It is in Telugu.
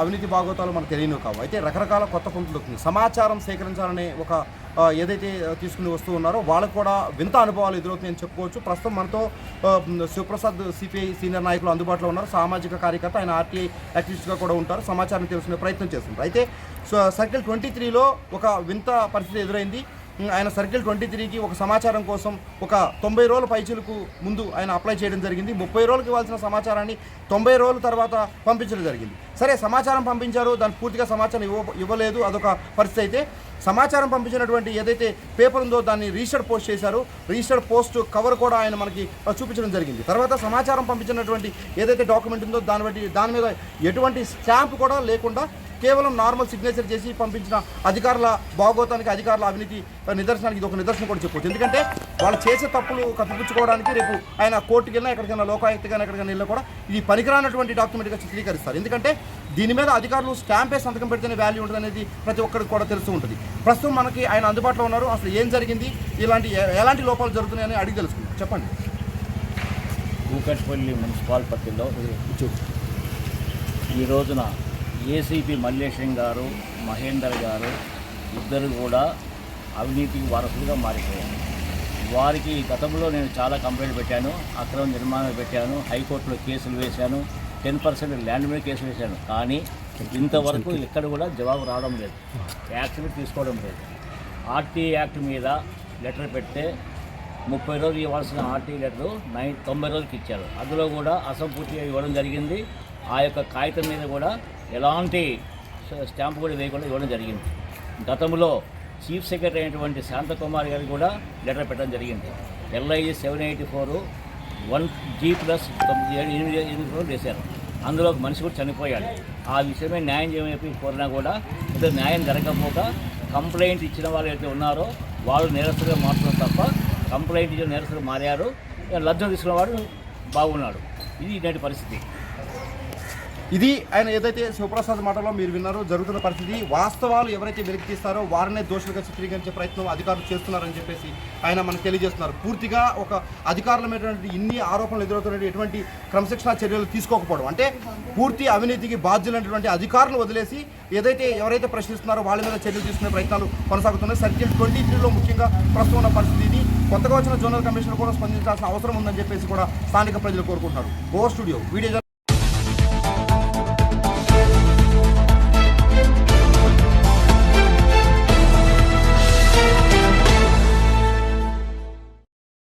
అవినీతి భాగోతాలు మనకు తెలియనివి కావు. అయితే రకరకాల కొత్త పంపులు వస్తుంది సమాచారం సేకరించాలనే ఒక ఏదైతే తీసుకుని వస్తూ ఉన్నారో వాళ్ళకు కూడా వింత అనుభవాలు ఎదురవుతాయని చెప్పుకోవచ్చు. ప్రస్తుతం మనతో శివప్రసాద్ సిపిఐ సీనియర్ నాయకులు అందుబాటులో ఉన్నారు. సామాజిక కార్యకర్త ఆయన ఆర్టీఐ యాక్టివిస్ట్గా కూడా ఉంటారు. సమాచారం తెలుసుకునే ప్రయత్నం చేస్తున్నారు. అయితే సో సర్కిల్ ట్వంటీ త్రీలో ఒక వింత పరిస్థితి ఎదురైంది. ఆయన సర్కిల్ ట్వంటీ త్రీకి ఒక సమాచారం కోసం ఒక తొంభై రోజుల పైచీలకు ముందు ఆయన అప్లై చేయడం జరిగింది. ముప్పై రోజులకు ఇవ్వాల్సిన సమాచారాన్ని తొంభై రోజుల తర్వాత పంపించడం జరిగింది. సరే సమాచారం పంపించారు దాని పూర్తిగా సమాచారం ఇవ్వ ఇవ్వలేదు అదొక పరిస్థితి అయితే సమాచారం పంపించినటువంటి ఏదైతే పేపర్ ఉందో దాన్ని రిజిస్టర్డ్ పోస్ట్ చేశారు. రిజిస్టర్డ్ పోస్ట్ కవర్ కూడా ఆయన మనకి చూపించడం జరిగింది. తర్వాత సమాచారం పంపించినటువంటి ఏదైతే డాక్యుమెంట్ ఉందో దాన్ని బట్టి దాని మీద ఎటువంటి స్టాంప్ కూడా లేకుండా కేవలం నార్మల్ సిగ్నేచర్ చేసి పంపించిన అధికారుల భాగోతానికి అధికారుల అవినీతి నిదర్శనానికి ఇది ఒక నిదర్శనం కూడా చెప్పవచ్చు ఎందుకంటే వాళ్ళు చేసే తప్పులు కప్పిపుచ్చుకోవడానికి రేపు ఆయన కోర్టుకి వెళ్ళినా ఎక్కడికైనా లోకాయుక్త కానీ ఎక్కడికైనా వెళ్ళినా కూడా ఇది పనికిరానటువంటి డాక్యుమెంట్గా చిత్రీకరిస్తారు. ఎందుకంటే దీని మీద అధికారులు స్టాంప్ సంతకం పెడితేనే వాల్యూ ఉంటుంది అనేది ప్రతి ఒక్కరికి కూడా తెలుస్తూ ఉంటుంది. ప్రస్తుతం మనకి ఆయన అందుబాటులో ఉన్నారు. అసలు ఏం జరిగింది? ఇలాంటి ఎలాంటి లోపాలు జరుగుతున్నాయని అడిగి తెలుసుకుందాం. చెప్పండి. కూకట్పల్లి మున్సిపాలిటీలో ఈ రోజున ఏసీపీ మల్లేశం గారు మహేందర్ గారు ఇద్దరు కూడా అవినీతికి వారసులుగా మారిపోయారు. వారికి గతంలో నేను చాలా కంప్లైంట్ పెట్టాను అక్రమ నిర్మాణాలు పెట్టాను హైకోర్టులో కేసులు వేశాను టెన్ పర్సెంట్ ల్యాండ్ మీద కేసులు వేశాను. కానీ ఇంతవరకు ఇక్కడ కూడా జవాబు రావడం లేదు యాక్షన్ తీసుకోవడం లేదు. ఆర్టీ యాక్ట్ మీద లెటర్ పెడితే ముప్పై రోజులు ఇవ్వాల్సిన ఆర్టీ లెటర్ నైన్ తొంభై రోజులకి ఇచ్చారు. అందులో కూడా అసంపూర్తిగా ఇవ్వడం జరిగింది. ఆ యొక్క కాగితం మీద కూడా ఎలాంటి స్టాంపు స్టాంప్ కూడా వేయకుండా ఇవ్వడం జరిగింది. గతంలో చీఫ్ సెక్రటరీ అయినటువంటి శాంతకుమార్ గారికి కూడా లెటర్ పెట్టడం జరిగింది. LIG seven eighty four one G plus ఏడు ఎనిమిది ఎనిమిది రోజులు వేశారు అందులో ఒక మనిషి కూడా చనిపోయాడు. ఆ విషయమే న్యాయం చేయమని కోరినా కూడా ఇద్దరు న్యాయం జరగకపోక కంప్లైంట్ ఇచ్చిన వాళ్ళు అయితే ఉన్నారో వాళ్ళు నిరసనగా మారుతున్నారు తప్ప కంప్లైంట్ ఇచ్చిన నేరస్తులు మారారు. ఇక లబ్ధం తీసుకున్నవాడు బాగున్నాడు. ఇది ఇలాంటి పరిస్థితి. ఇది ఆయన ఏదైతే శివప్రసాద్ మాటలో మీరు విన్నారో జరుగుతున్న పరిస్థితి వాస్తవాలు ఎవరైతే వెలికి తీస్తారో వారినే దోషులుగా చిత్రీకరించే ప్రయత్నం అధికారులు చేస్తున్నారని చెప్పేసి ఆయన మనకు తెలియజేస్తున్నారు. పూర్తిగా ఒక అధికారులమైనటువంటి ఇన్ని ఆరోపణలు ఎదురవుతున్నటువంటి ఎటువంటి క్రమశిక్షణ చర్యలు తీసుకోకపోవడం. అంటే పూర్తి అవినీతికి బాధ్యులైనటువంటి అధికారులు వదిలేసి ఏదైతే ఎవరైతే ప్రశ్నిస్తున్నారో వాళ్ళ మీద చర్యలు తీసుకునే ప్రయత్నాలు కొనసాగుతున్నాయి. సర్కిల్ ట్వంటీ త్రీలో ముఖ్యంగా ప్రస్తుతం ఉన్న పరిస్థితి ఇది. కొత్తగా వచ్చిన జోనల్ కమిషనర్ కూడా స్పందించాల్సిన అవసరం ఉందని చెప్పేసి కూడా స్థానిక ప్రజలు కోరుకుంటున్నారు. Go studio video